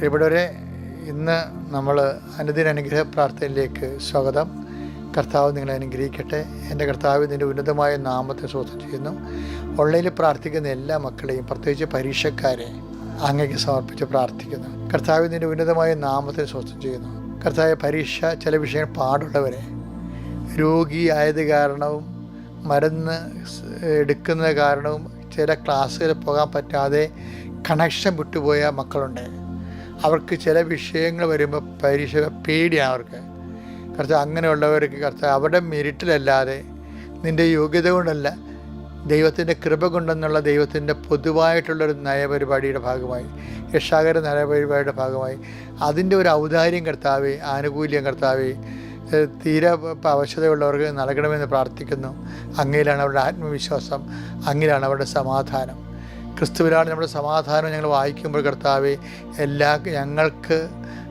പ്രിയപ്പെട്ടവരെ ഇന്ന് നമ്മൾ അനുദിന അനുഗ്രഹ പ്രാർത്ഥനയിലേക്ക് സ്വാഗതം. കർത്താവ് നിങ്ങളെ അനുഗ്രഹിക്കട്ടെ. എന്റെ കർത്താവ് നിന്റെ ഉന്നതമായ നാമത്തെ സ്വന്തം ചെയ്യുന്നു. ഓൺലൈനിൽ പ്രാർത്ഥിക്കുന്ന എല്ലാ മക്കളെയും പ്രത്യേകിച്ച് പരീക്ഷക്കാരെ അങ്ങേക്ക് സമർപ്പിച്ച് പ്രാർത്ഥിക്കുന്നു. കർത്താവ് നിന്റെ ഉന്നതമായ നാമത്തെ സ്വന്തം ചെയ്യുന്നു. കർത്താവ് പരീക്ഷ ചില വിഷയങ്ങൾ പാടുള്ളവരെ രോഗിയായത് കാരണവും മരുന്ന് എടുക്കുന്നത് കാരണവും ചില ക്ലാസ്സുകളിൽ പോകാൻ പറ്റാതെ കണക്ഷൻ വിട്ടുപോയ മക്കളുണ്ട്. അവർക്ക് ചില വിഷയങ്ങൾ വരുമ്പോൾ പരീക്ഷ പേടിയാണ് അവർക്ക്. കർത്ത അങ്ങനെയുള്ളവർക്ക് കർത്ത അവരുടെ മെരിറ്റിലല്ലാതെ നിന്റെ യോഗ്യത കൊണ്ടല്ല ദൈവത്തിന്റെ കൃപ കൊണ്ടെന്നുള്ള ദൈവത്തിന്റെ പൊതുവായിട്ടുള്ളൊരു നയപരിപാടിയുടെ ഭാഗമായി യക്ഷാകര നയപരിപാടിയുടെ ഭാഗമായി. അതിന്റെ ഒരു ഔദാര്യം കർത്താവേ ആനുകൂല്യം കർത്താവേ തീരെ അവശതയുള്ളവർക്ക് നൽകണമെന്ന് പ്രാർത്ഥിക്കുന്നു. അങ്ങയിലാണ് അവരുടെ ആത്മവിശ്വാസം അങ്ങിലാണ് അവരുടെ സമാധാനം. ക്രിസ്തുവിലാണ് നമ്മുടെ സമാധാനം ഞങ്ങൾ വായിക്കുമ്പോൾ കർത്താവെ എല്ലാ ഞങ്ങൾക്ക്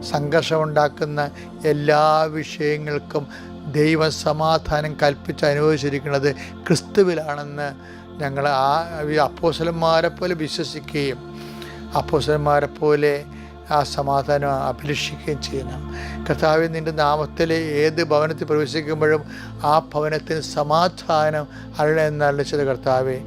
സംഘർഷമുണ്ടാക്കുന്ന എല്ലാ വിഷയങ്ങൾക്കും ദൈവ സമാധാനം കൽപ്പിച്ച് അനുഭവിച്ചിരിക്കുന്നത് ക്രിസ്തുവിലാണെന്ന് ഞങ്ങൾ ആ അപ്പോസലന്മാരെ പോലെ വിശ്വസിക്കുകയും അപ്പോസലന്മാരെ പോലെ ആ സമാധാനം അഭിലഷിക്കുകയും ചെയ്യുന്നു. കർത്താവ് നിന്റെ നാമത്തിലെ ഏത് ഭവനത്തിൽ പ്രവേശിക്കുമ്പോഴും ആ ഭവനത്തിന് സമാധാനം അരുള ചില കർത്താവെ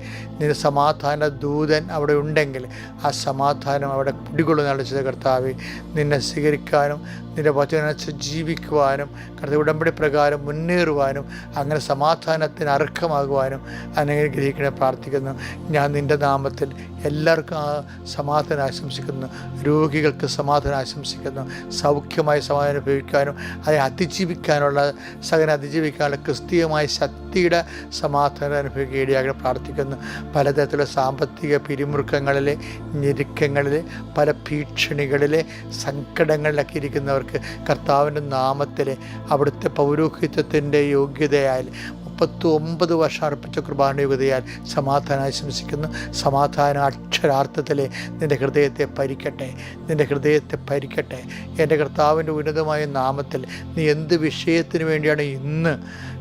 നിന്റെ സമാധാന ദൂതൻ അവിടെ ഉണ്ടെങ്കിൽ ആ സമാധാനം അവിടെ കുടികൊള്ളുന്നതാണ് ചെയ്ത കർത്താവെ നിന്നെ സ്വീകരിക്കാനും നിന്റെ വചനച്ച് ജീവിക്കുവാനും കർത്താവ് ഉടമ്പടി പ്രകാരം മുന്നേറുവാനും അങ്ങനെ സമാധാനത്തിന് അർഹമാകുവാനും അനുഗ്രഹിക്കണേ പ്രാർത്ഥിക്കുന്നു. ഞാൻ നിന്റെ നാമത്തിൽ എല്ലാവർക്കും ആ സമാധാനം ആശംസിക്കുന്നു. രോഗികൾക്ക് സമാധാനം ആശംസിക്കുന്നു. സൗഖ്യമായ സമാധാനം ഉപയോഗിക്കാനും അതിനെ അതിജീവിക്കാനുള്ള സകല അതിജീവിക്കാനുള്ള ക്രിസ്തീയമായ ശക്തിയുടെ സമാധാനം അനുഭവിക്കുക ഇടയാകണം പ്രാർത്ഥിക്കുന്നു. പലതരത്തിലുള്ള സാമ്പത്തിക പിരിമുറുക്കങ്ങളിൽ ഞെരുക്കങ്ങളിലെ പല ഭീഷണികളിലെ സങ്കടങ്ങളിലൊക്കെ ഇരിക്കുന്നവർക്ക് കർത്താവിന്റെ നാമത്തിൽ അവിടുത്തെ പൗരോഹിത്യത്തിന്റെ യോഗ്യതയാൽ മുപ്പത്തി ഒമ്പത് വർഷം അർപ്പിച്ച കൃപാനുയോഗതയാൽ സമാധാനം ആശംസിക്കുന്നു. സമാധാനം അക്ഷരാർത്ഥത്തിൽ നിന്റെ ഹൃദയത്തെ പരിക്കട്ടെ നിന്റെ ഹൃദയത്തെ പരിക്കട്ടെ എന്റെ കർത്താവിന്റെ ഉന്നതമായ നാമത്തിൽ നീ എന്ത് വിഷയത്തിന് വേണ്ടിയാണ് ഇന്ന്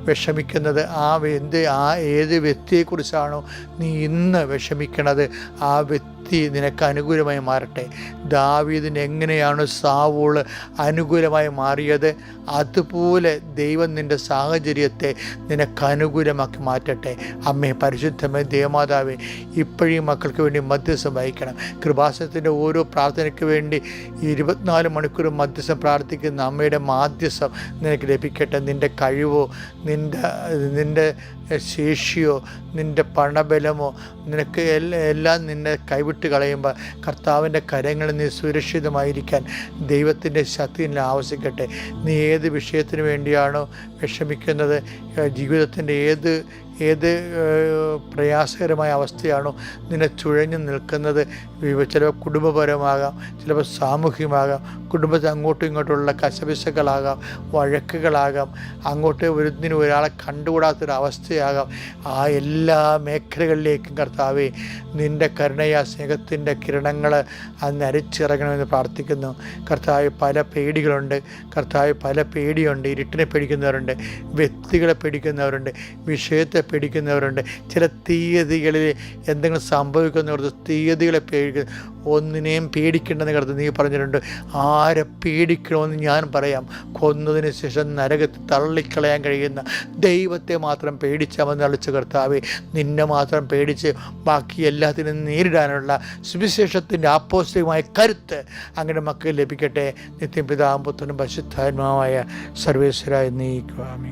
വിഷമിക്കുന്നത്. ആ എന്ത് ആ ഏത് വ്യക്തിയെക്കുറിച്ചാണോ നീ ഇന്ന് വിഷമിക്കണത്? ആ വ്യക്തി നിനക്ക് അനുകൂലമായി മാറട്ടെ. ദാവീദിന് എങ്ങനെയാണ് സാവൂൾ അനുകൂലമായി മാറിയത്? അതുപോലെ ദൈവം നിന്റെ സാഹചര്യത്തെ നിനക്ക് അനുകൂലമാക്കി മാറ്റട്ടെ. അമ്മേ പരിശുദ്ധമേ ദേവമാതാവേ ഇപ്പോഴും മക്കൾക്ക് വേണ്ടി മധ്യസ്ഥം വഹിക്കണം. കൃപാസനത്തിന്റെ ഓരോ പ്രാർത്ഥനയ്ക്ക് വേണ്ടി ഇരുപത്തിനാല് മണിക്കൂർ മധ്യസ്ഥം പ്രാർത്ഥിക്കുന്ന അമ്മയുടെ മാധ്യസ്ഥം നിനക്ക് ലഭിക്കട്ടെ. നിന്റെ കഴിവോ നിന്റെ നിന്റെ ശേഷിയോ നിന്റെ പണബലമോ നിനക്ക് എല്ലാം നിന്നെ കൈവിട്ട് കളയുമ്പോൾ കർത്താവിന്റെ കരങ്ങളിൽ നീ സുരക്ഷിതമായിരിക്കാൻ ദൈവത്തിന്റെ ശക്തി നിന്നെ ആവശ്യിക്കട്ടെ നീ ഏത് വിഷയത്തിന് വേണ്ടിയാണോ വിഷമിക്കുന്നത്? ജീവിതത്തിന്റെ ഏത് ഏത് പ്രയാസകരമായ അവസ്ഥയാണോ നിന്നെ ചുഴഞ്ഞു നിൽക്കുന്നത്? ചിലപ്പോൾ കുടുംബപരമാകാം ചിലപ്പോൾ സാമൂഹികമാകാം കുടുംബത്തിൽ അങ്ങോട്ടും ഇങ്ങോട്ടുള്ള കശപിശകളാകാം വഴക്കുകളാകാം അങ്ങോട്ട് ഒരുത്തിനും ഒരാളെ കണ്ടുകൂടാത്തൊരവസ്ഥയാകാം. ആ എല്ലാ മേഖലകളിലേക്കും കർത്താവേ നിന്റെ കരുണയ സ്നേഹത്തിന്റെ കിരണങ്ങൾ അന്ന് അരിച്ചിറങ്ങണമെന്ന് പ്രാർത്ഥിക്കുന്നു. കർത്താവ് പല പേടികളുണ്ട്. കർത്താവ് പല പേടിയുണ്ട്. ഇരുട്ടിനെ പേടിക്കുന്നവരുണ്ട്. വ്യക്തികളെ പേടിക്കുന്നവരുണ്ട്. വിഷയത്തെ പേടിക്കുന്നവരുണ്ട്. ചില തീയതികളിൽ എന്തെങ്കിലും സംഭവിക്കുന്നവർക്ക് തീയതികളെ പേടിക്കുന്ന ഒന്നിനെയും പേടിക്കേണ്ടെന്ന് കരുത് നീ പറഞ്ഞിട്ടുണ്ട്. ആരെ പേടിക്കണമെന്ന് ഞാൻ പറയാം. കൊന്നതിന് ശേഷം നരകത്തിൽ തള്ളിക്കളയാൻ കഴിയുന്ന ദൈവത്തെ മാത്രം പേടിച്ചാൽ മതി കർത്താവെ. നിന്നെ മാത്രം പേടിച്ച് ബാക്കി എല്ലാത്തിനും നേരിടാനുള്ള സുവിശേഷത്തിന്റെ ആപ്പോസ്തികമായ കരുത്ത് അങ്ങനെ മക്കൾ ലഭിക്കട്ടെ. നിത്യം പിതാമ്പുത്തനും പശുദ്ധാത്മാവായ സർവേശ്വരായി നീക്കുവാമേ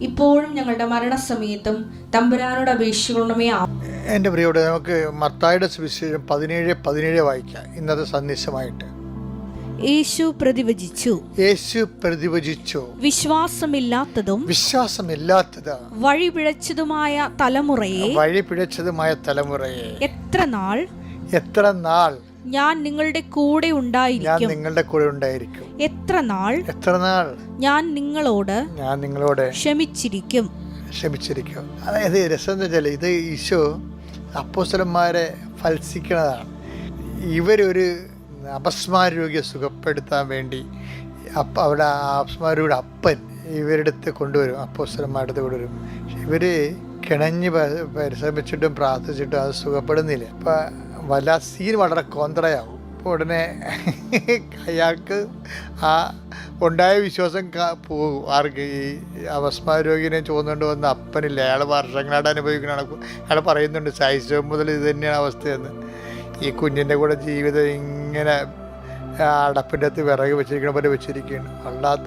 ഇപ്പോഴും ഞങ്ങളുടെ മരണസമയത്തും തമ്പുരാനോട് അപേക്ഷിക്കണമേ. എന്റെ പ്രിയോട് നമുക്ക് മത്തായുടെ സുവിശേഷം പതിനേഴ് പതിനേഴ് വായിക്കാം. ഇന്നത്തെ സന്ദേശമായിട്ട്. യേശു പ്രതിവചിച്ചു. യേശു പ്രതിവചിച്ചു. വിശ്വാസമില്ലാത്തതും വിശ്വാസമില്ലാത്തത്. വഴിപിഴച്ചതുമായ തലമുറയെ വഴിപിഴച്ചതുമായ തലമുറയെ. എത്ര നാൾ എത്ര നാൾ ഞാൻ നിങ്ങളുടെ കൂടെ ഞാൻ ഉണ്ടായിരിക്കും. നിങ്ങളുടെ കൂടെ ഉണ്ടായിരിക്കും. എത്ര നാൾ? എത്ര നാൾ? ഞാൻ നിങ്ങളോട് ഞാൻ നിങ്ങളോട് ക്ഷമിച്ചിരിക്കും. ക്ഷമിച്ചിരിക്കും. അതായത് രസം എന്ന് വെച്ചാൽ ഇത് ഈശോ അപ്പോസ്തലന്മാരെ ഫത്സിക്കുന്നതാണ്. ഇവരൊരു അപസ്മാര രോഗിയെ സുഖപ്പെടുത്താൻ വേണ്ടി അപ്പ അവിടെ അപസ്മാരുടെ അപ്പൻ ഇവരുടെ അടുത്ത് കൊണ്ടുവരും അപ്പോസ്തലന്മാരുടെ അടുത്ത് കൊണ്ടുവരും. ഇവർ കിണഞ്ഞ് പരിശ്രമിച്ചിട്ടും പ്രാർത്ഥിച്ചിട്ടും അത് സുഖപ്പെടുന്നില്ല. അപ്പം വല്ല സീൻ വളരെ കോന്ത്രയാവും ഉടനെ അയാൾക്ക് ആ ഉണ്ടായ വിശ്വാസം പോകും. ആർക്ക് ഈ അവസ്മാരോഗിനെ രോഗിനെ ചോദിച്ചുകൊണ്ട് വന്ന അപ്പനില്ല? അയാൾ വർഷങ്ങളായിട്ട് അനുഭവിക്കണ അയാൾ പറയുന്നുണ്ട് ശൈശവം മുതൽ ഇത് തന്നെയാണ് അവസ്ഥയെന്ന്. ഈ കുഞ്ഞിന്റെ കൂടെ ജീവിതം ഇങ്ങനെ അടപ്പിന്റെ അകത്ത് വിറക് വെച്ചിരിക്കണ പോലെ വെച്ചിരിക്കുകയാണ്. അല്ലാത്ത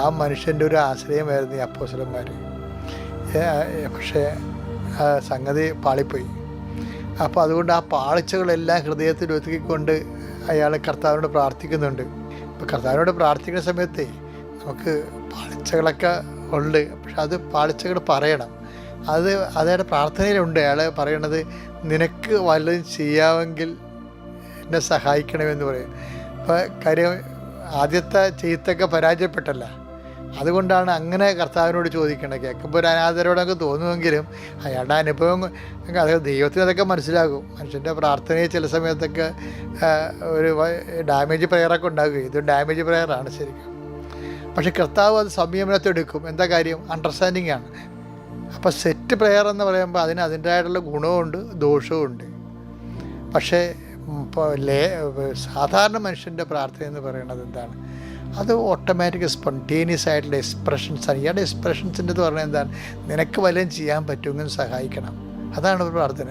ആ മനുഷ്യന്റെ ഒരു ആശ്രയമായിരുന്നു ഈ അപ്പോസലന്മാർ പക്ഷേ സംഗതി പാളിപ്പോയി. അപ്പോൾ അതുകൊണ്ട് ആ പാളിച്ചകളെല്ലാം ഹൃദയത്തിൽ ഒതുക്കിക്കൊണ്ട് അയാൾ കർത്താവിനോട് പ്രാർത്ഥിക്കുന്നുണ്ട്. ഇപ്പോൾ കർത്താവിനോട് പ്രാർത്ഥിക്കുന്ന സമയത്ത് നമുക്ക് പാളിച്ചകളൊക്കെ ഉണ്ട്. പക്ഷെ അത് പാളിച്ചകൾ പറയണം. അത് അതയാളുടെ പ്രാർത്ഥനയിലുണ്ട്. അയാൾ പറയണത് നിനക്ക് വല്ലതും ചെയ്യാമെങ്കിൽ എന്നെ സഹായിക്കണമെന്ന് പറയും. അപ്പോൾ കാര്യം ആദ്യത്തെ ചെയ്ത്തൊക്കെ പരാജയപ്പെട്ടല്ല. അതുകൊണ്ടാണ് അങ്ങനെ കർത്താവിനോട് ചോദിക്കേണ്ടത്. കേൾക്കുമ്പോൾ ഒരു അനാഥരോടൊക്കെ തോന്നുമെങ്കിലും അയാളുടെ അനുഭവം അത് ദൈവത്തിന് അതൊക്കെ മനസ്സിലാകും. മനുഷ്യന്റെ പ്രാർത്ഥനയെ ചില സമയത്തൊക്കെ ഒരു ഡാമേജ് പ്രെയറൊക്കെ ഉണ്ടാകും. ഇത് ഡാമേജ് പ്രെയറാണ് ശരിക്കും. പക്ഷെ കർത്താവ് അത് സംയമനത്തെ എടുക്കും. എന്താ കാര്യം? അണ്ടർസ്റ്റാൻഡിങ് ആണ്. അപ്പോൾ സെറ്റ് പ്രെയർ എന്ന് പറയുമ്പോൾ അതിന് അതിന്റെതായിട്ടുള്ള ഗുണവുമുണ്ട് ദോഷവുമുണ്ട്. പക്ഷേ ലേ സാധാരണ മനുഷ്യന്റെ പ്രാർത്ഥന എന്ന് പറയുന്നത് എന്താണ്? അത് ഓട്ടോമാറ്റിക് സ്പോണ്ടേനിയസ് ആയിട്ടുള്ള എക്സ്പ്രഷൻസാണ് ഇയാളുടെ എക്സ്പ്രഷൻസിന്റെ എന്ന് പറഞ്ഞാൽ എന്താണ്? നിനക്ക് വല്ലതും ചെയ്യാൻ പറ്റുമെങ്കിൽ സഹായിക്കണം. അതാണ് ഒരു പ്രാർത്ഥന.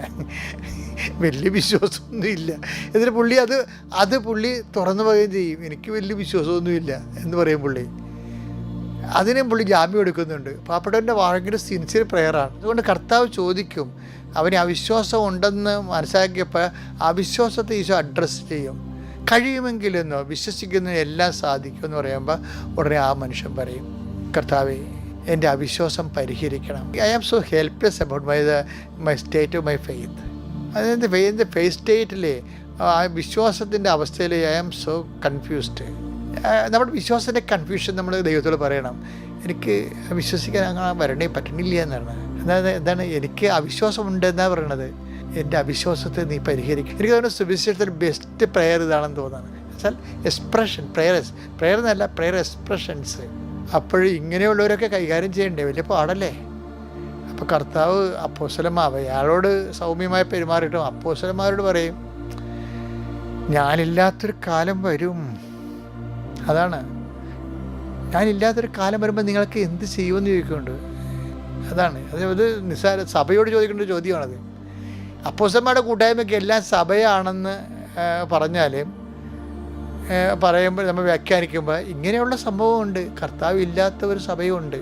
വലിയ വിശ്വാസമൊന്നുമില്ല എന്നിട്ട് പുള്ളി അത് അത് പുള്ളി തുറന്നു പറയുകയും ചെയ്യും. എനിക്ക് വലിയ വിശ്വാസമൊന്നുമില്ല എന്ന് പറയും പുള്ളി. അതിനും പുള്ളി ജാമ്യം എടുക്കുന്നുണ്ട്. പാപ്പട്ടവന്റെ ഭയങ്കര സിൻസിയർ പ്രെയറാണ് അതുകൊണ്ട് കർത്താവ് ചോദിക്കും അവന് അവിശ്വാസം ഉണ്ടെന്ന് മനസ്സിലാക്കിയപ്പോൾ അവിശ്വാസത്തെ ഈശോ അഡ്രസ്സ് ചെയ്യും. കഴിയുമെങ്കിലെന്നോ വിശ്വസിക്കുന്ന എല്ലാം സാധിക്കുമെന്ന് പറയുമ്പോൾ ഉടനെ ആ മനുഷ്യൻ പറയും കർത്താവേ എന്റെ അവിശ്വാസം പരിഹരിക്കണം. I am so helpless about my my state of my faith അതായത് എന്റെ ഫെയ്ത്ത് സ്റ്റേറ്റിൽ ആ വിശ്വാസത്തിന്റെ അവസ്ഥയിൽ ഐ ആം സോ കൺഫ്യൂസ്ഡ് നമ്മുടെ വിശ്വാസത്തിന്റെ കൺഫ്യൂഷൻ നമ്മൾ ദൈവത്തോട് പറയണം. എനിക്ക് വിശ്വസിക്കാൻ അങ്ങനെ വരണേ പറ്റണില്ല എന്നാണ്. അതായത് എന്താണ് എനിക്ക് അവിശ്വാസമുണ്ടെന്നാണ് പറയണത്. എന്റെ അവിശ്വാസത്തെ നീ പരിഹരിക്കും. എനിക്ക് തോന്നുന്നു സുവിശേഷത്തിൽ ബെസ്റ്റ് പ്രെയർ ഇതാണെന്ന് തോന്നുന്നത് വെച്ചാൽ എക്സ്പ്രഷൻ പ്രെയർ പ്രെയർ എന്നല്ല പ്രെയർ എക്സ്പ്രഷൻസ് അപ്പോൾ ഇങ്ങനെയുള്ളവരൊക്കെ കൈകാര്യം ചെയ്യണ്ടേ? വലിയ പാടല്ലേ? അപ്പോൾ കർത്താവ് അപ്പോസലമാവ അയാളോട് സൗമ്യമായി പെരുമാറിയിട്ടും അപ്പോസലന്മാരോട് പറയും ഞാനില്ലാത്തൊരു കാലം വരും. അതാണ്. ഞാനില്ലാത്തൊരു കാലം വരുമ്പോൾ നിങ്ങൾക്ക് എന്ത് ചെയ്യുമെന്ന് ചോദിക്കുന്നുണ്ട്? അതാണ്. അത് നിസ്സാര സഭയോട് ചോദിക്കേണ്ട ചോദ്യമാണത്. അപ്പോസന്മാരുടെ കൂട്ടായ്മയ്ക്ക് എല്ലാം സഭയാണെന്ന് പറഞ്ഞാൽ പറയുമ്പോൾ നമ്മൾ വ്യാഖ്യാനിക്കുമ്പോൾ ഇങ്ങനെയുള്ള സംഭവമുണ്ട്. കർത്താവ് ഇല്ലാത്ത ഒരു സഭയുമുണ്ട്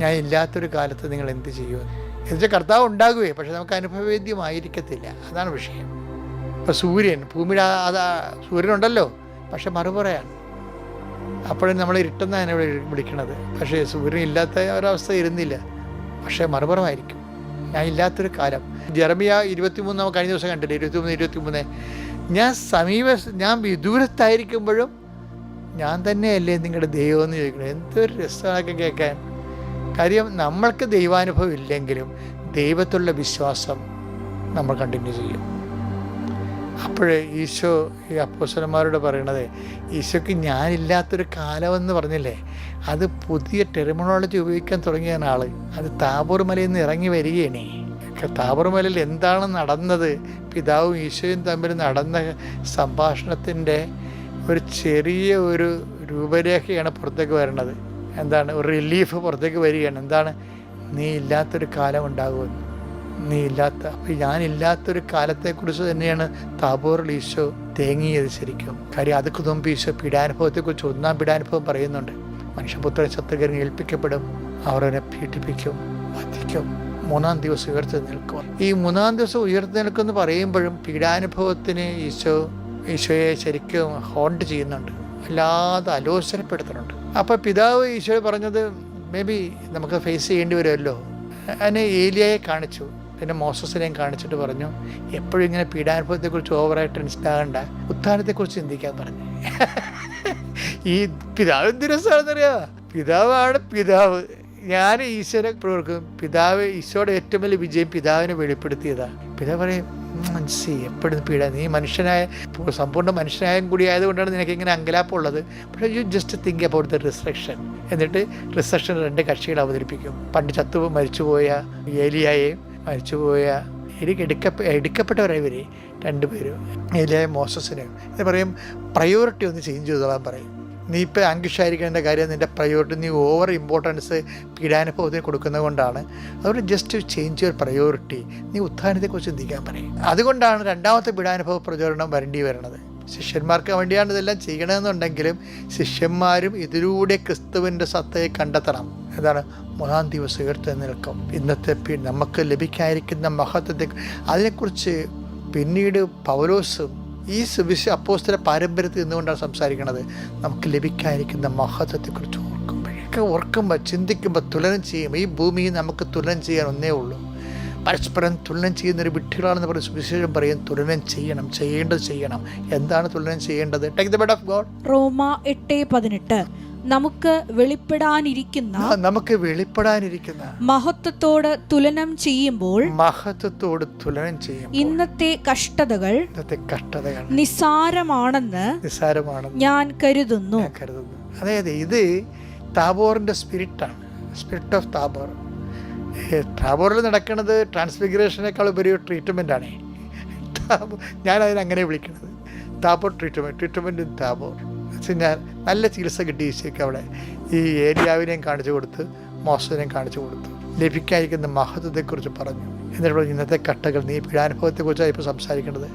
ഞാൻ ഇല്ലാത്തൊരു കാലത്ത് നിങ്ങൾ എന്ത് ചെയ്യുമെന്ന്. എന്നുവെച്ചാൽ കർത്താവ് ഉണ്ടാകുകയെ പക്ഷെ നമുക്ക് അനുഭവവേദ്യമായിരിക്കത്തില്ല. അതാണ് വിഷയം. ഇപ്പോൾ സൂര്യൻ ഭൂമിയുടെ അതാ സൂര്യനുണ്ടല്ലോ പക്ഷെ മറുപറയാണ്. അപ്പോഴും നമ്മൾ ഇരുട്ടെന്നാണ് ഇവിടെ വിളിക്കണത്. പക്ഷേ സൂര്യൻ ഇല്ലാത്ത ഒരവസ്ഥ ഇരുന്നില്ല. പക്ഷേ മറുപുറമായിരിക്കും. ഞാൻ ഇല്ലാത്തൊരു കാലം. ജെറമിയ ഇരുപത്തിമൂന്ന് നമുക്ക് കഴിഞ്ഞ ദിവസം കണ്ടില്ലേ? ഇരുപത്തിമൂന്ന് ഇരുപത്തിമൂന്ന്. ഞാൻ സമീപ ഞാൻ വിദൂരത്തായിരിക്കുമ്പോഴും ഞാൻ തന്നെയല്ലേ നിങ്ങളുടെ ദൈവം എന്ന് ചോദിക്കുന്നത് എന്തൊരു രസമൊക്കെ കേൾക്കാൻ. കാര്യം നമ്മൾക്ക് ദൈവാനുഭവം ഇല്ലെങ്കിലും ദൈവത്തുള്ള വിശ്വാസം നമ്മൾ കണ്ടിന്യൂ ചെയ്യും. അപ്പോഴേ ഈശോ ഈ അപ്പോസലന്മാരോട് പറയണത് ഈശോയ്ക്ക് ഞാനില്ലാത്തൊരു കാലമെന്ന് പറഞ്ഞില്ലേ അത് പുതിയ ടെർമിനോളജി ഉപയോഗിക്കാൻ തുടങ്ങിയ ആൾ അത് താബോർ മലയിൽ നിന്ന് ഇറങ്ങി വരികയാണ്. താബോർ മലയിൽ എന്താണ് നടന്നത്? പിതാവും ഈശോയും തമ്മിൽ നടന്ന സംഭാഷണത്തിന്റെ ഒരു ചെറിയ ഒരു രൂപരേഖയാണ് പുറത്തേക്ക് വരുന്നത് എന്താണ്? ഒരു റിലീഫ് പുറത്തേക്ക് വരികയാണ്. എന്താണ്? നീ ഇല്ലാത്തൊരു കാലം ഉണ്ടാകുമെന്ന്. നീ ഇല്ലാത്ത അപ്പം ഞാനില്ലാത്തൊരു കാലത്തെക്കുറിച്ച് തന്നെയാണ് താബോറിൽ ഈശോ തേങ്ങിയത് ശരിക്കും. കാര്യം അത് മുമ്പ് ഈശോ പീഡാനുഭവത്തെക്കുറിച്ച് ഒന്നാം പീഡാനുഭവം പറയുന്നുണ്ട്. മനുഷ്യപുത്ര ശത്രുകരൻ ഏൽപ്പിക്കപ്പെടും അവർ അവനെ പീഡിപ്പിക്കും വധിക്കും മൂന്നാം ദിവസം ഉയർത്തി നിൽക്കും. ഈ മൂന്നാം ദിവസം ഉയർത്തി നിൽക്കുമെന്ന് പറയുമ്പോഴും പീഡാനുഭവത്തിന് ഈശോ ഈശോയെ ശരിക്കും ഹോണ്ട് ചെയ്യുന്നുണ്ട്. അല്ലാതെ അലോചനപ്പെടുത്തുന്നുണ്ട് അപ്പോൾ പിതാവ് ഈശോ പറഞ്ഞത് മേ ബി നമുക്ക് ഫേസ് ചെയ്യേണ്ടി വരുമല്ലോ. അതിനെ ഏലിയയെ കാണിച്ചു. പിന്നെ മോസസിനെയും കാണിച്ചിട്ട് പറഞ്ഞു എപ്പോഴും ഇങ്ങനെ പീഡാനുഭവത്തെക്കുറിച്ച് ഓവറായിട്ട് ടെൻഷൻ ആകണ്ട ഉത്ഥാനത്തെക്കുറിച്ച് ചിന്തിക്കാൻ പറഞ്ഞു. ഈ പിതാവ് എന്ത് രസമാണെന്നറിയാമോ പിതാവാണ് പിതാവ്. ഞാൻ ഈശ്വര പ്രവർക്കും പിതാവ് ഈശോയുടെ ഏറ്റവും വലിയ വിജയം പിതാവിനെ വെളിപ്പെടുത്തിയതാ. പിതാവ് പറയും മനസ്സി എപ്പോഴും പീഡ. നീ മനുഷ്യനായ സമ്പൂർണ മനുഷ്യനായും കൂടി ആയതുകൊണ്ടാണ് നിനക്ക് ഇങ്ങനെ അങ്കലാപ്പുള്ളത് പക്ഷേ you just think about the resurrection എന്നിട്ട് റിസക്ഷൻ രണ്ട് കക്ഷികൾ അവതരിപ്പിക്കും. പണ്ട് ചത്തു മരിച്ചുപോയ ഏലിയായെയും മരിച്ചുപോയ എടുക്കപ്പെ എടുക്കപ്പെട്ടവരായി ഇവർ രണ്ടുപേരും. ഇതിലെ മോസസിനെയും ഇത് പറയും പ്രയോറിറ്റി ഒന്ന് ചേഞ്ച് ചെയ്തോളാൻ പറയും. നീ ഇപ്പോൾ അങ്കുഷായിരിക്കേണ്ട കാര്യം നിന്റെ പ്രയോറിറ്റി നീ ഓവർ ഇമ്പോർട്ടൻസ് പീഡാനുഭവത്തിന് കൊടുക്കുന്നത് കൊണ്ടാണ്. അതുകൊണ്ട് ജസ്റ്റ് ചേഞ്ച് യുവർ പ്രയോറിറ്റി നീ ഉത്ഥാനത്തെക്കുറിച്ച് ചിന്തിക്കാൻ പറയും. അതുകൊണ്ടാണ് രണ്ടാമത്തെ പീഡാനുഭവ പ്രചോദനം വരേണ്ടി വരുന്നത്. ശിഷ്യന്മാർക്ക് വേണ്ടിയാണ് ഇതെല്ലാം ചെയ്യണമെന്നുണ്ടെങ്കിലും ശിഷ്യന്മാരും ഇതിലൂടെ ക്രിസ്തുവിന്റെ സത്തയെ കണ്ടെത്തണം. എന്താണ് മൂന്നാം ദിവസം ഉയർത്തി നിൽക്കും. ഇന്നത്തെ നമുക്ക് ലഭിക്കാതിരിക്കുന്ന മഹത്വത്തെ അതിനെക്കുറിച്ച് പിന്നീട് പൗലോസും ഈ സുവിശ അപ്പോസ്തല പാരമ്പര്യത്തിൽ നിന്നുകൊണ്ടാണ് സംസാരിക്കുന്നത്. നമുക്ക് ലഭിക്കാതിരിക്കുന്ന മഹത്വത്തെക്കുറിച്ച് ഓർക്കുമ്പോഴൊക്കെ ഓർക്കുമ്പോൾ ചിന്തിക്കുമ്പോൾ തുലനം ചെയ്യും. ഈ ഭൂമിയിൽ നമുക്ക് തുലനം ചെയ്യാൻ ഒന്നേ ഉള്ളൂ. പരസ്പരം തുലനം ചെയ്യുന്ന ഒരു വിട്ടുകളാണെന്ന് പറഞ്ഞ് സുവിശേഷം പറയും തുലനം ചെയ്യണം ചെയ്യേണ്ടത് ചെയ്യണം. എന്താണ് തുലനം ചെയ്യേണ്ടത്? Take the bed of God റോമ എട്ട് പതിനെട്ട്. നമുക്ക് വെളിപ്പെടാനിരിക്കുന്ന നമുക്ക് വെളിപ്പെടാനിരിക്കുന്ന മഹത്വത്തോട് തുലനം ചെയ്യുമ്പോൾ മഹത്വത്തോട് തുലനം ചെയ്യും ഇന്നത്തെ കഷ്ടതകൾ ഇന്നത്തെ കഷ്ടതകൾ നിസ്സാരമാണെന്ന് നിസ്സാരമാണെന്ന് ഞാൻ കരുതുന്നു. കരുതുന്നു. അതായത് ഇത് താബോറിന്റെ സ്പിരിറ്റാണ് സ്പിരിറ്റ് ഓഫ് താബോർ താബോറിൽ നടക്കുന്നത് ട്രാൻസ്ഫിഗറേഷനേക്കാൾ ഉപരി ട്രീറ്റ്മെന്റ് ആണ് ഞാൻ അതിനങ്ങനെ വിളിക്കുന്നത് താബോർ ട്രീറ്റ്മെന്റ് ട്രീറ്റ്മെന്റ് താബോർ വെച്ചാൽ ഞാൻ നല്ല ചികിത്സ കിട്ടി ഈശോയ്ക്ക് അവിടെ ഈ ഏരിയാവിനെയും കാണിച്ചു കൊടുത്ത് മോസത്തിനെയും കാണിച്ചു കൊടുത്തു ലഭിക്കാതിരിക്കുന്ന മഹത്വത്തെക്കുറിച്ച് പറഞ്ഞു. എന്നിട്ട് ഇന്നത്തെ കട്ടകൾ നീ പീഡാനുഭവത്തെക്കുറിച്ചാണ് ഇപ്പോൾ സംസാരിക്കേണ്ടത്.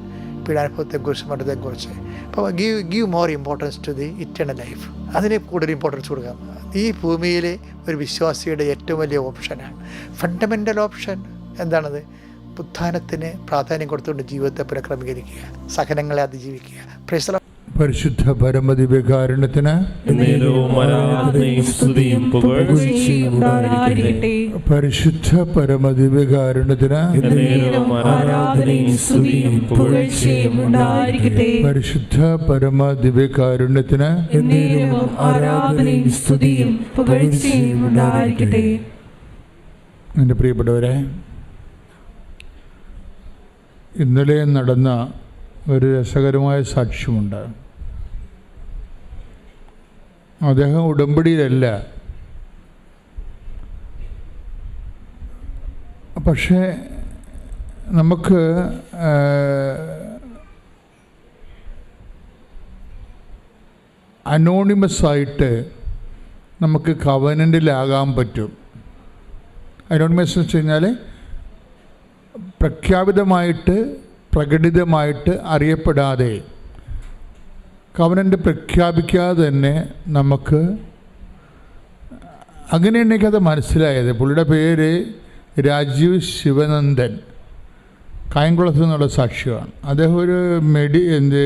പീഡാനുഭവത്തെക്കുറിച്ച് മറ്റത്തെക്കുറിച്ച് അപ്പോൾ give give more importance to the eternal life. അതിനെ കൂടുതൽ ഇമ്പോർട്ടൻസ് കൊടുക്കാം. ഈ ഭൂമിയിലെ ഒരു വിശ്വാസിയുടെ ഏറ്റവും വലിയ ഓപ്ഷനാണ് ഫണ്ടമെന്റൽ ഓപ്ഷൻ എന്താണത്? ഉത്ഥാനത്തിന് പ്രാധാന്യം കൊടുത്തുകൊണ്ട് ജീവിതത്തെ പുനഃക്രമീകരിക്കുക. സഹനങ്ങളെ അതിജീവിക്കുക. പ്രൈസ് പരിശുദ്ധ പരമതി വികാരണത്തിന് പരിശുദ്ധ പരമതി വികാരണത്തിന് പരിശുദ്ധ പരമദിവ്യകാരുണ്യത്തിന് വികാരണത്തിന് എന്റെ പ്രിയപ്പെട്ടവരെ ഇന്നലെ നടന്ന ഒരു രസകരമായ സാക്ഷ്യമുണ്ട്. അദ്ദേഹം ഉടമ്പടിയിലല്ല. പക്ഷേ നമുക്ക് അനോണിമസ് ആയിട്ട് നമുക്ക് കവനന്റിലാകാൻ പറ്റും. അനോണിമസ് വെച്ച് കഴിഞ്ഞാൽ പ്രഖ്യാപിതമായിട്ട് പ്രകടിതമായിട്ട് അറിയപ്പെടാതെ കവനന്റ് പ്രഖ്യാപിക്കാതെ തന്നെ നമുക്ക് അങ്ങനെയാണ് എനിക്കത് മനസ്സിലായത്. പുള്ളിയുടെ പേര് രാജീവ് ശിവനന്ദൻ. കായംകുളത്ത് നിന്നുള്ള സാക്ഷിയാണ്. അദ്ദേഹം ഒരു മെഡി എന്ത്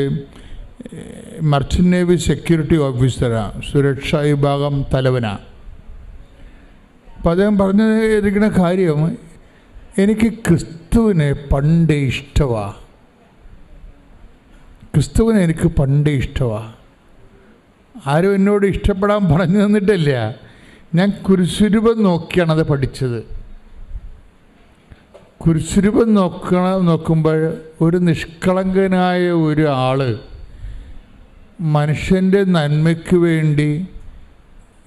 മർച്ചന്റ് നേവി സെക്യൂരിറ്റി ഓഫീസറാണ്. സുരക്ഷാ വിഭാഗം തലവനാണ്. അപ്പോൾ അദ്ദേഹം പറഞ്ഞിരിക്കുന്ന കാര്യം എനിക്ക് ക്രിസ്തുവിനെ പണ്ട് ഇഷ്ടമാണ് ക്രിസ്തുവിനെ എനിക്ക് പണ്ടേ ഇഷ്ടമാണ് ആരും എന്നോട് ഇഷ്ടപ്പെടാൻ പറഞ്ഞു തന്നിട്ടില്ല. ഞാൻ കുരിശുരൂപം നോക്കിയാണ് അത് പഠിച്ചത്. കുരിശുരൂപം നോക്കണ നോക്കുമ്പോൾ ഒരു നിഷ്കളങ്കനായ ഒരു ആൾ മനുഷ്യന്റെ നന്മയ്ക്ക് വേണ്ടി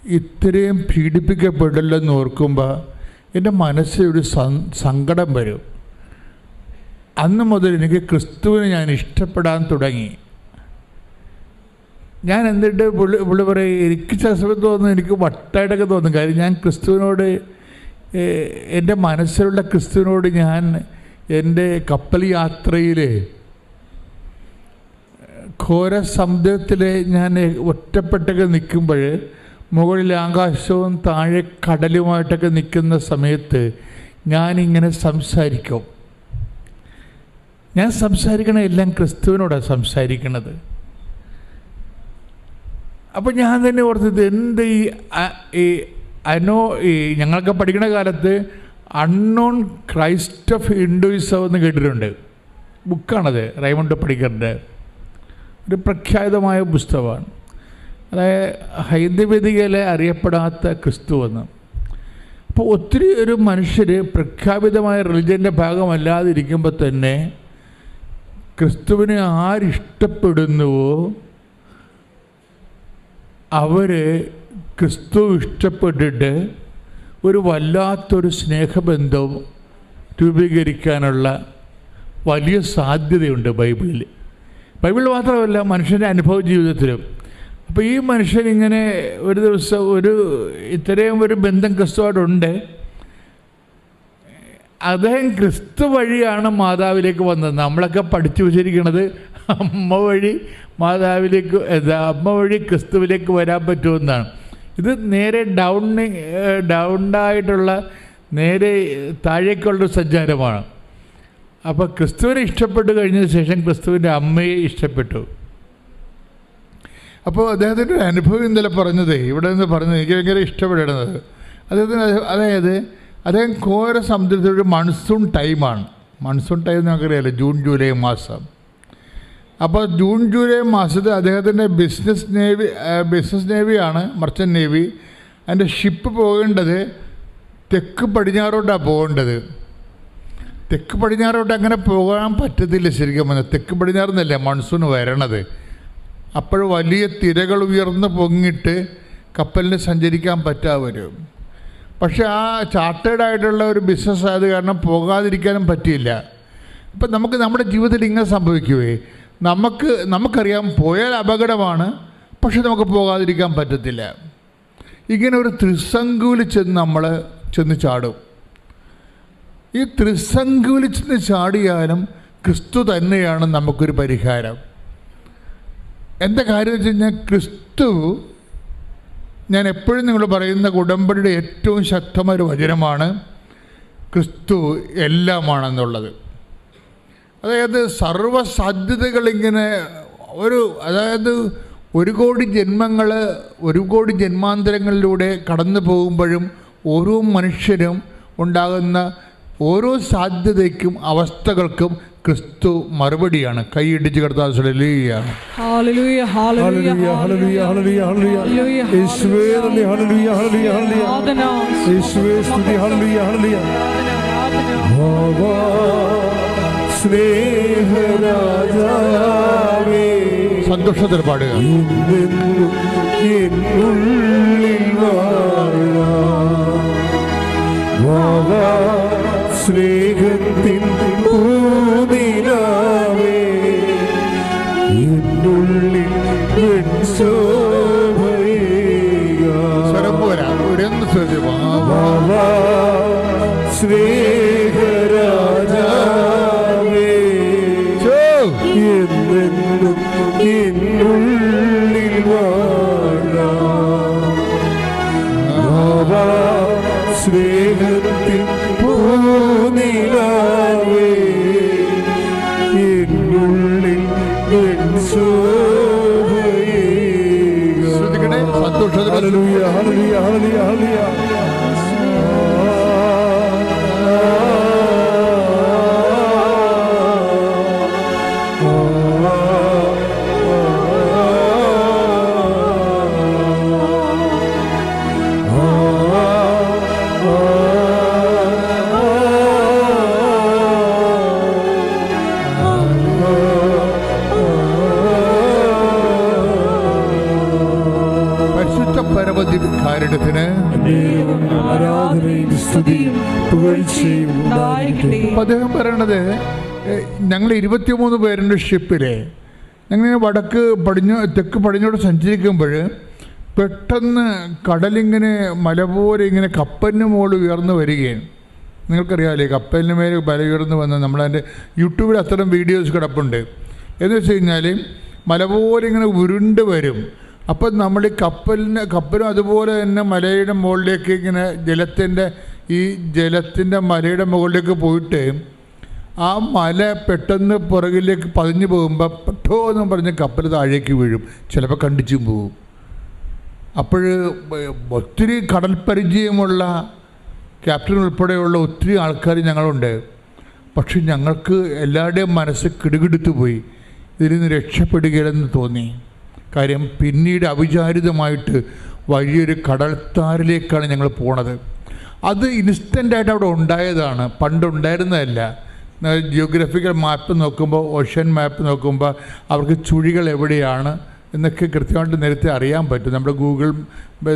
ഇത്രയും പീഡിപ്പിക്കപ്പെടില്ലെന്ന് ഓർക്കുമ്പോൾ എന്റെ മനസ്സിൽ ഒരു സങ്കടം വരും. അന്ന് മുതൽ എനിക്ക് ക്രിസ്തുവിനെ ഞാൻ ഇഷ്ടപ്പെടാൻ തുടങ്ങി. ഞാൻ എന്നിട്ട് പുള്ളി പുള്ളി പറയും എനിക്ക് ചില തോന്നുന്നു എനിക്ക് വട്ടായിട്ടൊക്കെ തോന്നും കാര്യം ഞാൻ ക്രിസ്തുവിനോട് എന്റെ മനസ്സിലുള്ള ക്രിസ്തുവിനോട് ഞാൻ എന്റെ കപ്പൽ യാത്രയിൽ ഘോര സമുദ്രത്തിൽ ഞാൻ ഒറ്റപ്പെട്ടൊക്കെ നിൽക്കുമ്പോൾ മുകളിൽ ആകാശവും താഴെ കടലുമായിട്ടൊക്കെ നിൽക്കുന്ന സമയത്ത് ഞാനിങ്ങനെ സംസാരിക്കും. ഞാൻ സംസാരിക്കണ എല്ലാം ക്രിസ്തുവിനോടാണ് സംസാരിക്കണത്. അപ്പോൾ ഞാൻ തന്നെ ഓർത്തത് എന്ത് ഈ അനോ ഈ ഞങ്ങളൊക്കെ പഠിക്കുന്ന കാലത്ത് അൺനോൺ ക്രൈസ്റ്റ് ഓഫ് ഹിന്ദുയിസം എന്ന് കേട്ടിട്ടുണ്ട്. ബുക്കാണത് റൈമണ്ട് പടിക്കറിന്റെ. ഒരു പ്രഖ്യാതമായ പുസ്തകമാണ്. അതായത് ഹൈന്ദവേദികയിലെ അറിയപ്പെടാത്ത ക്രിസ്തു എന്ന്. അപ്പോൾ ഒത്തിരി ഒരു മനുഷ്യർ പ്രഖ്യാപിതമായ റിലിജന്റെ ഭാഗമല്ലാതിരിക്കുമ്പോൾ തന്നെ ക്രിസ്തുവിനെ ആരിഷ്ടപ്പെടുന്നുവോ അവരെ ക്രിസ്തു ഇഷ്ടപ്പെട്ടിട്ട് ഒരു വല്ലാത്തൊരു സ്നേഹബന്ധം രൂപീകരിക്കാനുള്ള വലിയ സാധ്യതയുണ്ട് ബൈബിളിൽ. ബൈബിൾ മാത്രമല്ല മനുഷ്യന്റെ അനുഭവ ജീവിതത്തിലും. അപ്പോൾ ഈ മനുഷ്യൻ ഇങ്ങനെ ഒരു ദിവസം ഒരു ഇത്രയും ഒരു ബന്ധം ക്രിസ്തുവായിട്ടുണ്ട് അദ്ദേഹം ക്രിസ്തു വഴിയാണ് മാതാവിലേക്ക് വന്നത്. നമ്മളൊക്കെ പഠിച്ചു വെച്ചിരിക്കുന്നത് അമ്മ വഴി മാതാവിലേക്ക് അമ്മ വഴി ക്രിസ്തുവിലേക്ക് വരാൻ പറ്റുമെന്നാണ് ഇത് നേരെ ഡൗൺ ഡൗണ്ടായിട്ടുള്ള നേരെ താഴേക്കുള്ള സഞ്ചാരമാണ്. അപ്പോൾ ക്രിസ്തുവിനെ ഇഷ്ടപ്പെട്ടു കഴിഞ്ഞതിന് ശേഷം ക്രിസ്തുവിന്റെ അമ്മയെ ഇഷ്ടപ്പെട്ടു. അപ്പോൾ അദ്ദേഹത്തിന്റെ അനുഭവം ഇന്നലെ പറഞ്ഞത് ഇവിടെ നിന്ന് പറഞ്ഞത് എനിക്ക് ഭയങ്കര ഇഷ്ടപ്പെടുന്നത് അദ്ദേഹത്തിന് അത് അതായത് അദ്ദേഹം ഘോര സമുദ്രത്തിൽ ഒരു മൺസൂൺ ടൈമാണ്. മൺസൂൺ ടൈം നമുക്കറിയാലോ ജൂൺ ജൂലൈ മാസം. അപ്പോൾ ജൂൺ ജൂലൈ മാസത്തിൽ അദ്ദേഹത്തിന്റെ ബിസിനസ് നേവി ബിസിനസ് നേവിയാണ് മർച്ചന്റ് നേവി. അതിന്റെ ഷിപ്പ് പോകേണ്ടത് തെക്ക് പടിഞ്ഞാറോട്ടാണ് പോകേണ്ടത്. തെക്ക് പടിഞ്ഞാറോട്ട് അങ്ങനെ പോകാൻ പറ്റത്തില്ല ശരിക്കും പറഞ്ഞാൽ. തെക്ക് പടിഞ്ഞാറെന്നല്ലേ മൺസൂൺ വരണത്. അപ്പോൾ വലിയ തിരകൾ ഉയർന്ന് പൊങ്ങിട്ട് കപ്പലിന് സഞ്ചരിക്കാൻ പറ്റാതെ വരും പക്ഷെ ആ ചാർട്ടേഡ് ആയിട്ടുള്ള ഒരു ബിസിനസ് ആയത് കാരണം പോകാതിരിക്കാനും പറ്റിയില്ല. ഇപ്പം നമുക്ക് നമ്മുടെ ജീവിതത്തിൽ ഇങ്ങനെ സംഭവിക്കുവേ. നമുക്ക് നമുക്കറിയാം പോയാൽ അപകടമാണ് പക്ഷെ നമുക്ക് പോകാതിരിക്കാൻ പറ്റത്തില്ല. ഇങ്ങനെ ഒരു ത്രിസങ്കുവിൽ ചെന്ന് നമ്മൾ ചെന്ന് ചാടും. ഈ ത്രിസങ്കുവിൽ ചെന്ന് ചാടിയാലും ക്രിസ്തു തന്നെയാണ് നമുക്കൊരു പരിഹാരം. എന്താ കാര്യം വെച്ച് കഴിഞ്ഞാൽ ക്രിസ്തു ഞാൻ എപ്പോഴും നിങ്ങൾ പറയുന്ന ഉടമ്പടിയുടെ ഏറ്റവും ശക്തമായ വചനമാണ് ക്രിസ്തു എല്ലാമാണെന്നുള്ളത്. അതായത് സർവസാധ്യതകളിങ്ങനെ ഒരു അതായത് ഒരു കോടി ജന്മങ്ങൾ ഒരു കോടി ജന്മാന്തരങ്ങളിലൂടെ കടന്നു പോകുമ്പോഴും ഓരോ മനുഷ്യനും ഉണ്ടാകുന്ന ഓരോ സാധ്യതയ്ക്കും അവസ്ഥകൾക്കും ക്രിസ്തു മറുപടിയാണ്. കൈയിടിച്ച് കിടത്താൻ ശ്രമിക്കുകയാണ് hallelujah. Hallelujah hallelujah hallelujah hallelujah hallelujah hallelujah hallelujah. യേശുവേ സ്തുതി ഹല്ലേലൂയ ഹല്ലേലൂയ. ഭാവാ സ്നേഹരാജാവേ. സന്തോഷത്തിൽ പാടുക സ്നേഹത്തിൻ പൂനിലാവേ എന്നുള്ളിൽ. സ്വരം പോരാ ഉയർന്ന് ശ്രദ്ധിക്കും വാവാ അപ്പം അദ്ദേഹം പറയണത് ഞങ്ങൾ ഇരുപത്തിമൂന്ന് പേരുടെ ഷിപ്പിലെ ഞങ്ങൾ വടക്ക് പടിഞ്ഞു തെക്ക് പടിഞ്ഞോട്ട് സഞ്ചരിക്കുമ്പോൾ പെട്ടെന്ന് കടലിങ്ങനെ മല പോലെ ഇങ്ങനെ കപ്പലിന് മുകളിൽ ഉയർന്നു വരികയാണ്. നിങ്ങൾക്കറിയാമല്ലേ കപ്പലിന് മേൽ മല ഉയർന്നു വന്ന് നമ്മളതിന്റെ യൂട്യൂബിൽ അത്തരം വീഡിയോസ് കിടപ്പുണ്ട്. എന്ന് വെച്ച് കഴിഞ്ഞാൽ മല പോലെ ഇങ്ങനെ ഉരുണ്ട് വരും. അപ്പം നമ്മൾ ഈ കപ്പലിന് കപ്പലും അതുപോലെ തന്നെ മലയുടെ മുകളിലേക്ക് ഇങ്ങനെ ജലത്തിന്റെ ഈ ജലത്തിന്റെ മലയുടെ മുകളിലേക്ക് പോയിട്ട് ആ മല പെട്ടെന്ന് പുറകിലേക്ക് പതിഞ്ഞു പോകുമ്പോൾ പെട്ടോ എന്ന് പറഞ്ഞ് കപ്പൽ താഴേക്ക് വീഴും. ചിലപ്പോൾ കണ്ടിച്ചും പോകും അപ്പോൾ ഒത്തിരി കടൽ പരിചയമുള്ള ക്യാപ്റ്റൻ ഉൾപ്പെടെയുള്ള ഒത്തിരി ആൾക്കാർ ഞങ്ങളുണ്ട്. പക്ഷെ ഞങ്ങൾക്ക് എല്ലാവരുടെയും മനസ്സ് കിടുകിടുത്തു പോയി. ഇതിൽ നിന്ന് രക്ഷപ്പെടുകയില്ലെന്ന് തോന്നി. കാര്യം പിന്നീട് അവിചാരിതമായിട്ട് വലിയൊരു കടൽത്താരിലേക്കാണ് ഞങ്ങൾ പോണത്. അത് ഇൻസ്റ്റന്റായിട്ട് അവിടെ ഉണ്ടായതാണ്. പണ്ടുണ്ടായിരുന്നതല്ല ജിയോഗ്രഫിക്കൽ മാപ്പ് നോക്കുമ്പോൾ ഓഷ്യൻ മാപ്പ് നോക്കുമ്പോൾ അവർക്ക് ചുഴികൾ എവിടെയാണ് എന്നൊക്കെ കൃത്യമായിട്ട് നേരത്തെ അറിയാൻ പറ്റും. നമ്മുടെ ഗൂഗിൾ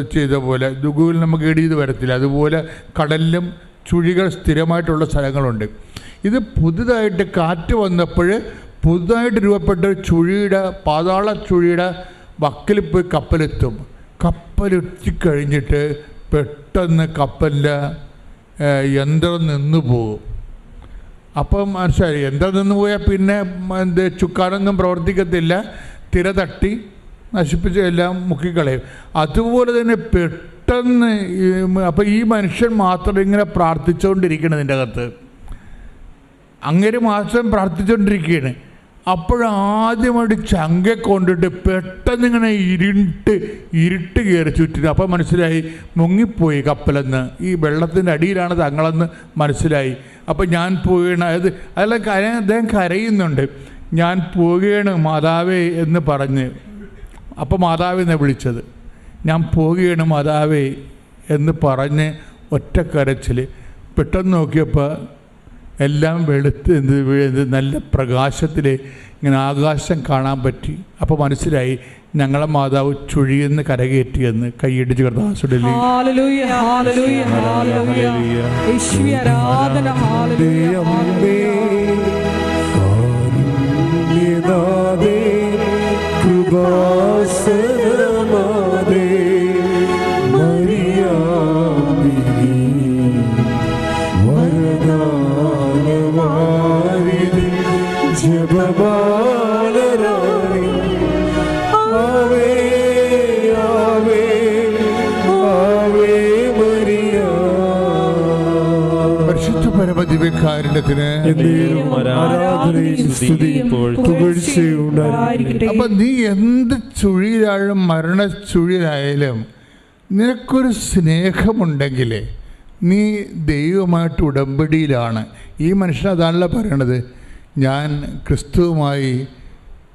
ചെയ്ത പോലെ ഗൂഗിൾ നമുക്ക് ഗേഡ് ചെയ്ത് വരത്തില്ല. അതുപോലെ കടലിലും ചുഴികൾ സ്ഥിരമായിട്ടുള്ള സ്ഥലങ്ങളുണ്ട്. ഇത് പുതുതായിട്ട് കാറ്റ് വന്നപ്പോൾ പുതുതായിട്ട് രൂപപ്പെട്ട ചുഴിയുടെ പാതാള ചുഴിയുടെ വക്കിൽ പോയി കപ്പലെത്തും. കപ്പലെത്തിക്കഴിഞ്ഞിട്ട് പെട്ടെന്ന് കപ്പലിന്റെ യന്ത്രം നിന്നു പോകും അപ്പം മനസ്സിലായി യന്ത്രം നിന്ന് പോയാൽ പിന്നെ എന്ത് ചുക്കാനൊന്നും പ്രവർത്തിക്കത്തില്ല. തിര തട്ടി നശിപ്പിച്ച് എല്ലാം മുക്കിക്കളയും. അതുപോലെ തന്നെ പെട്ടെന്ന് അപ്പം ഈ മനുഷ്യൻ മാത്രം ഇങ്ങനെ പ്രാർത്ഥിച്ചുകൊണ്ടിരിക്കണം ഇതിന്റെ അകത്ത്. അങ്ങനെ മാത്രം പ്രാർത്ഥിച്ചുകൊണ്ടിരിക്കുകയാണ് അപ്പോഴാദ്യമായിട്ട് ചങ്ക കൊണ്ടിട്ട് പെട്ടെന്ന് ഇങ്ങനെ ഇരുട്ട് ഇരുട്ട് കയറി ചുറ്റിന് അപ്പം മനസ്സിലായി മുങ്ങിപ്പോയി കപ്പലെന്ന്. ഈ വെള്ളത്തിന്റെ അടിയിലാണ് തങ്ങളെന്ന് മനസ്സിലായി. അപ്പം ഞാൻ പോവുകയാണ്. അതായത് അതെല്ലാം കര അദ്ദേഹം കരയുന്നുണ്ട്. ഞാൻ പോവുകയാണ് മാതാവേ എന്ന് പറഞ്ഞ്. അപ്പോൾ മാതാവിനെ വിളിച്ചത്. ഞാൻ പോവുകയാണ് മാതാവേ എന്ന് പറഞ്ഞ് ഒറ്റക്കരച്ചിൽ പെട്ടെന്ന് നോക്കിയപ്പോൾ എല്ലാം വെളുത്ത് എന്ത് വീഴുന്നത് നല്ല പ്രകാശത്തിൽ ഇങ്ങനെ ആകാശം കാണാൻ പറ്റി. അപ്പോൾ മനസ്സിലായി ഞങ്ങളെ മാതാവ് ചുഴിയെന്ന് കരകയറ്റിയെന്ന് കൈയിടിച്ച് കർത്താസുടലി ഹല്ലേലൂയ പരമദിവ്യകാരുണ്യത്തിന് അപ്പൊ നീ എന്ത് ചുഴിയിലായാലും മരണ ചുഴിയിലായാലും നിനക്കൊരു സ്നേഹമുണ്ടെങ്കിൽ നീ ദൈവമായിട്ട് ഉടമ്പടിയിലാണ്. ഈ മനുഷ്യൻ അതാണല്ലോ പറയണത്. ഞാൻ ക്രിസ്തുവുമായി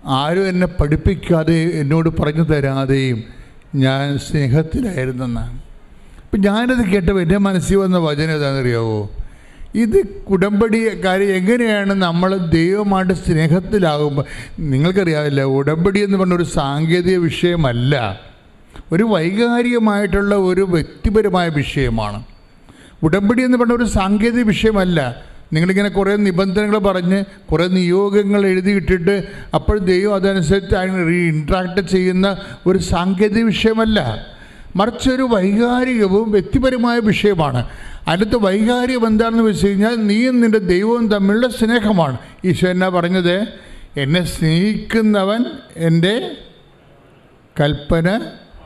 ആരും എന്നെ പഠിപ്പിക്കാതെ എന്നോട് പറഞ്ഞു തരാതെയും ഞാൻ സ്നേഹത്തിലായിരുന്നെന്നാണ്. അപ്പം ഞാനത് കേട്ടപ്പോൾ എന്റെ മനസ്സിൽ വന്ന വചനം ഏതാണെന്നറിയാവോ? ഇത് ഉടമ്പടി കാര്യം എങ്ങനെയാണ് നമ്മൾ ദൈവമായിട്ട് സ്നേഹത്തിലാകുമ്പോൾ നിങ്ങൾക്കറിയാവില്ല ഉടമ്പടി എന്ന് പറഞ്ഞ ഒരു സാങ്കേതിക വിഷയമല്ല. ഒരു വൈകാരികമായിട്ടുള്ള ഒരു വ്യക്തിപരമായ വിഷയമാണ്. ഉടമ്പടി എന്ന് പറഞ്ഞ ഒരു സാങ്കേതിക വിഷയമല്ല. നിങ്ങളിങ്ങനെ കുറേ നിബന്ധനകൾ പറഞ്ഞ് കുറേ നിയോഗങ്ങൾ എഴുതിയിട്ടിട്ട് അപ്പോൾ ദൈവം അതനുസരിച്ച് ഇൻട്രാക്ട് ചെയ്യുന്ന ഒരു സാങ്കേതിക വിഷയമല്ല. മറിച്ച് ഒരു വൈകാരികവും വ്യക്തിപരമായ വിഷയമാണ്. അതിനകത്ത് വൈകാരികം എന്താണെന്ന് വെച്ച് കഴിഞ്ഞാൽ നീയും നിന്റെ ദൈവവും തമ്മിലുള്ള സ്നേഹമാണ്. ഈശോ എന്നാ പറഞ്ഞത്? എന്നെ സ്നേഹിക്കുന്നവൻ എന്റെ കൽപ്പന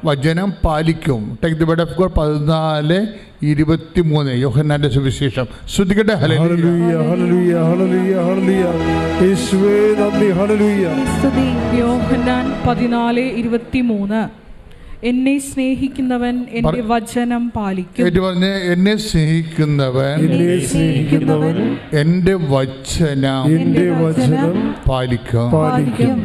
വചനം പാലിക്കും. Take the bed of God പതിനാല് ഇരുപത്തി മൂന്ന് യോഹന്നാന്റെ സുവിശേഷം. ശ്രദ്ധിക്കട്ടെ? പതിനാല് ഇരുപത്തി ഹല്ലേലൂയ എന്നെ സ്നേഹിക്കുന്നവൻ എന്റെ വചനം പാലിക്കും. ഏറ്റു പറഞ്ഞ് എന്നെ സ്നേഹിക്കുന്നവൻ എന്നെ സ്നേഹിക്കുന്നവൻ എന്റെ വചനം എന്റെ വചനം പാലിക്കും. പാലിക്കും.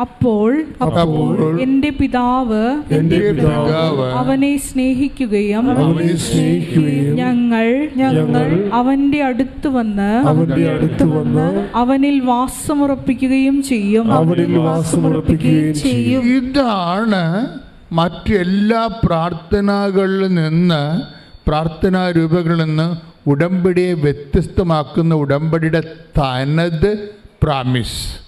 അപ്പോൾ അപ്പോൾ എന്റെ പിതാവ് എന്റെ പിതാവ് അവനെ സ്നേഹിക്കുകയും അവനെ സ്നേഹിക്കുകയും ഞങ്ങൾ ഞങ്ങൾ അവന്റെ അടുത്ത് വന്ന് അവന്റെ അടുത്ത് വന്ന് അവനിൽ വാസമുറപ്പിക്കുകയും ചെയ്യും. അവനിൽ വാസമുറപ്പിക്കുകയും ചെയ്യും. ഇതാണ് മറ്റു എല്ലാ പ്രാർത്ഥനകളിൽ നിന്ന് പ്രാർത്ഥനാ രൂപങ്ങളിൽ നിന്ന് ഉടമ്പടിയെ വ്യത്യസ്തമാക്കുന്ന ഉടമ്പടിയുടെ തനത് പ്രാമിസ്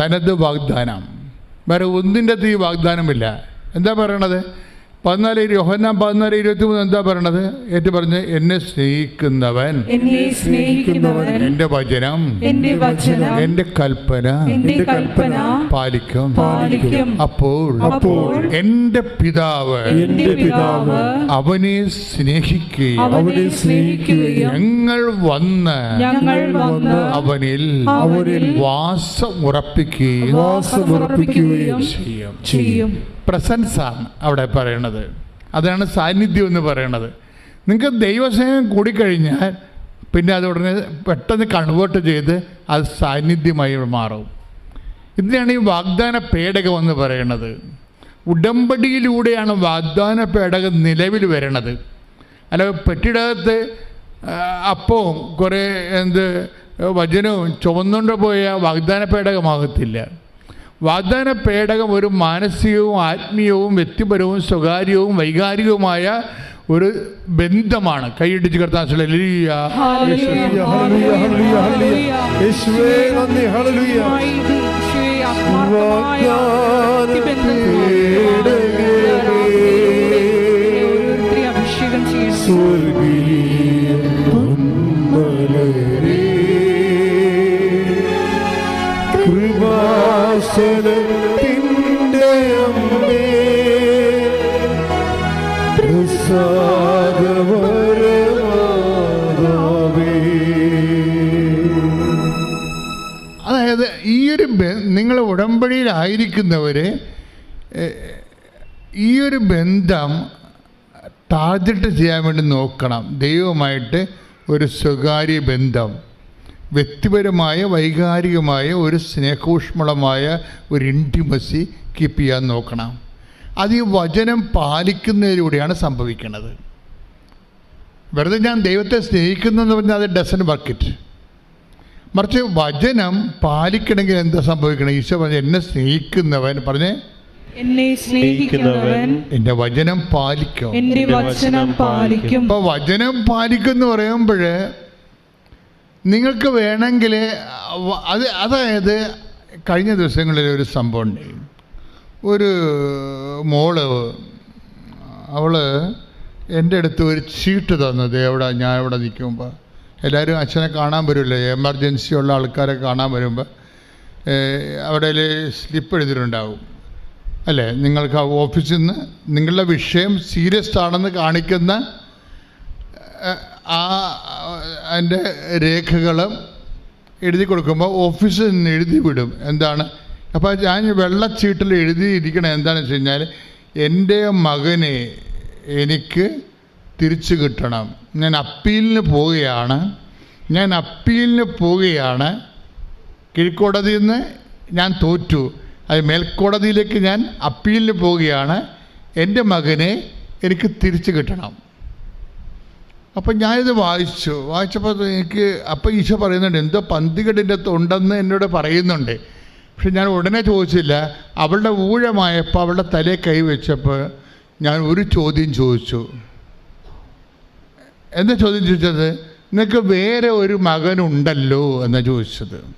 തനത് വാഗ്ദാനം. വേറെ ഒന്നിന്റെ അകത്ത് ഈ വാഗ്ദാനമില്ല. എന്താ പറയണത്? പതിനാല് യോഹന്നാൻ പതിനാല് ഇരുപത്തി മൂന്ന് എന്താ പറയണത്? ഏറ്റു പറഞ്ഞ് എന്നെ സ്നേഹിക്കുന്നവൻ. എന്റെ വചനം. എന്റെ കൽപ്പന. പാലിക്കും. അപ്പോൾ അപ്പോൾ എന്റെ പിതാവ് എന്റെ പിതാവ് അവനെ സ്നേഹിക്കുകയും ഞങ്ങൾ വന്ന് ഞങ്ങൾ വന്ന് അവനിൽ അവനിൽ വാസം ഉറപ്പിക്കുകയും ചെയ്യും. ചെയ്യും. ചെയ്യും പ്രസൻസ് ആണ് അവിടെ പറയണത്. അതാണ് സാന്നിധ്യം എന്ന് പറയണത്. നിങ്ങൾക്ക് ദൈവസ്നേഹം കൂടിക്കഴിഞ്ഞാൽ പിന്നെ അത് ഉടനെ പെട്ടെന്ന് കൺവേർട്ട് ചെയ്ത് അത് സാന്നിധ്യമായി മാറും. ഇതിനാണ് ഈ വാഗ്ദാന പേടകം എന്ന് പറയണത്. ഉടമ്പടിയിലൂടെയാണ് വാഗ്ദാന പേടകം നിലവിൽ വരണത്. അല്ല പെട്ടിടകത്ത് അപ്പവും കുറേ എന്ത് വചനവും ചുവന്നുകൊണ്ട് പോയ വാഗ്ദാന പേടകമാകത്തില്ല. വാഗ്ദാന പേടകം ഒരു മാനസികവും ആത്മീയവും വ്യക്തിപരവും സ്വകാര്യവും വൈകാരികവുമായ ഒരു ബന്ധമാണ്. കൈയിടിച്ച് കർത്താൻ ഹല്ലേലൂയ, കൃപാസനത്തിന്റെ അമ്മേ. അതായത് ഈ ഒരു നിങ്ങൾ ഉടമ്പടിയിലായിരിക്കുന്നവരെ ഈ ഒരു ബന്ധം ടാർജറ്റ് ചെയ്യാൻ വേണ്ടി നോക്കണം. ദൈവമായിട്ട് ഒരു സ്വകാര്യ ബന്ധം. വ്യക്തിപരമായ വൈകാരികമായ ഒരു സ്നേഹോഷ്മളമായ ഒരു ഇന്റിമസി കീപ്പ് ചെയ്യാൻ നോക്കണം. അത് ഈ വചനം പാലിക്കുന്നതിലൂടെയാണ് സംഭവിക്കുന്നത്. വെറുതെ ഞാൻ ദൈവത്തെ സ്നേഹിക്കുന്നതെന്ന് പറഞ്ഞാൽ അത് ഡസൻ വർക്കിറ്റ് മറിച്ച് വചനം പാലിക്കണമെങ്കിൽ എന്താ സംഭവിക്കണം? ഈശോ പറഞ്ഞ എന്നെ സ്നേഹിക്കുന്നവൻ പറഞ്ഞേ എന്നെ സ്നേഹിക്കുന്നവൻ എന്റെ വചനം പാലിക്കും. എന്റെ വചനം പാലിക്കും. അപ്പോൾ വചനം പാലിക്കും എന്ന് പറയുമ്പോൾ നിങ്ങൾക്ക് വേണമെങ്കിൽ അത് അതായത് കഴിഞ്ഞ ദിവസങ്ങളിൽ ഒരു സംഭവം ഉണ്ടായി ഒരു മോൾ അവൾ എന്റെ അടുത്ത് ഒരു ചീട്ട് തന്നത് എവിടെ ഞാൻ എവിടെ നിൽക്കുമ്പോൾ എല്ലാവരും അച്ഛനെ കാണാൻ വരുമല്ലോ? എമർജൻസി ഉള്ള ആൾക്കാരെ കാണാൻ വരുമ്പോൾ അവിടെ സ്ലിപ്പ് എഴുതിയിട്ടുണ്ടാവും. അല്ലേ? നിങ്ങൾക്ക് ആ ഓഫീസിൽ നിന്ന് നിങ്ങളുടെ വിഷയം സീരിയസ് ആണെന്ന് കാണിക്കുന്ന ആ അതിന്റെ രേഖകൾ എഴുതി കൊടുക്കുമ്പോൾ ഓഫീസിൽ നിന്ന് എഴുതി വിടും. എന്താണ്? അപ്പോൾ ഞാൻ വെള്ളച്ചീട്ടിൽ എഴുതിയിരിക്കണ എന്താണെന്ന് വെച്ച് കഴിഞ്ഞാൽ എന്റെ മകനെ എനിക്ക് തിരിച്ചു കിട്ടണം. ഞാൻ അപ്പീലിന് പോവുകയാണ്. ഞാൻ അപ്പീലിന് പോവുകയാണ്. കീഴ്ക്കോടതിയിൽ നിന്ന് ഞാൻ തോറ്റു. അത് മേൽക്കോടതിയിലേക്ക് ഞാൻ അപ്പീലിന് പോവുകയാണ്. എന്റെ മകനെ എനിക്ക് തിരിച്ചു കിട്ടണം. അപ്പം ഞാനിത് വായിച്ചു. വായിച്ചപ്പോൾ എനിക്ക് അപ്പം ഈശോ പറയുന്നുണ്ട് എന്തോ പന്തികടിന്റെ തൊണ്ടെന്ന് എന്നോട് പറയുന്നുണ്ട്. പക്ഷെ ഞാൻ ഉടനെ ചോദിച്ചില്ല. അവളുടെ ഊഴമായപ്പോൾ അവളുടെ തലയെ കൈവച്ചപ്പോൾ ഞാൻ ഒരു ചോദ്യം ചോദിച്ചു. എന്താ ചോദ്യം ചോദിച്ചത്? നിനക്ക് വേറെ ഒരു മകനുണ്ടല്ലോ? എന്നാണ് ചോദിച്ചത്.